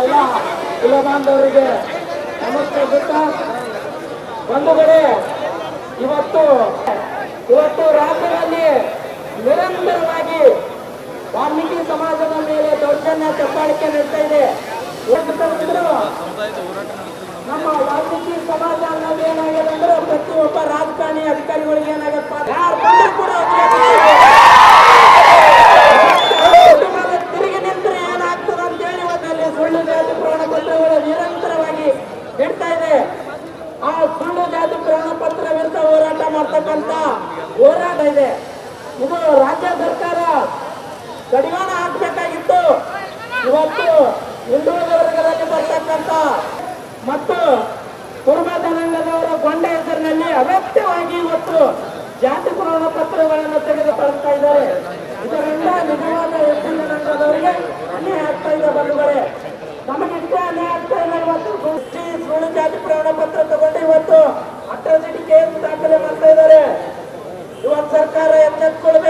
ಎಲ್ಲ ಕುಲ ಬಾಂಧವರಿಗೆ ನಮಸ್ಕರಿಸುತ್ತಾ ಬಂಧುಗಳೇ, ಇವತ್ತು ಇವತ್ತು ರಾಜ್ಯದಲ್ಲಿ ನಿರಂತರವಾಗಿ ವಾಲ್ಮೀಕಿ ಸಮಾಜದ ಮೇಲೆ ದೌರ್ಜನ್ಯ, ಚಪ್ಪಾಳಿಕೆ ನಡೀತಾ ಇದೆ. ನಮ್ಮ ವಾಲ್ಮೀಕಿ ಸಮಾಜ ಅನ್ನೋದು ಏನಾಗಿದೆ ಅಂದ್ರೆ ಪ್ರತಿಯೊಬ್ಬ ರಾಜಕಾರಣಿ ಅಧಿಕಾರಿಗಳಿಗೆ ಏನಾಗಪ್ಪ ಅಂತಕ್ಕಂಥ ಹೋರಾಟ ಇದೆ. ಇದು ರಾಜ್ಯ ಸರ್ಕಾರ ಕಡಿವಾಣ ಹಾಕ್ಬೇಕಾಗಿತ್ತು. ಇವತ್ತು ಹಿಂದುಳಿದ ವರ್ಗದಲ್ಲಿ ಬರ್ತಕ್ಕಂಥ ಮತ್ತು ಕುರುಬ ಜನಾಂಗದವರ ಗೊಂಡ ಹೆಸರಿನಲ್ಲಿ ಅಗತ್ಯವಾಗಿ ಇವತ್ತು ಜಾತಿ ಪ್ರಮಾಣ ಪತ್ರಗಳನ್ನು ತೆಗೆದುಕೊಳ್ತಾ ಇದ್ದಾರೆ. ಇದರಿಂದ ನಿಜವಾದ ಹೆಚ್ಚಿನ ಜನಾಂಗದವರಿಗೆ ಅನ್ಯಾಯ ಆಗ್ತಾ ಇದೆ ಬಂಧುಗಳೇ. ನಮಗೆ ಅನ್ಯಾಯ ಆಗ್ತಾ ಇಲ್ಲ ಇವತ್ತು. ಸುಳ್ಳು ಜಾತಿ ಪ್ರಮಾಣ ಪತ್ರ সরকার এমন করে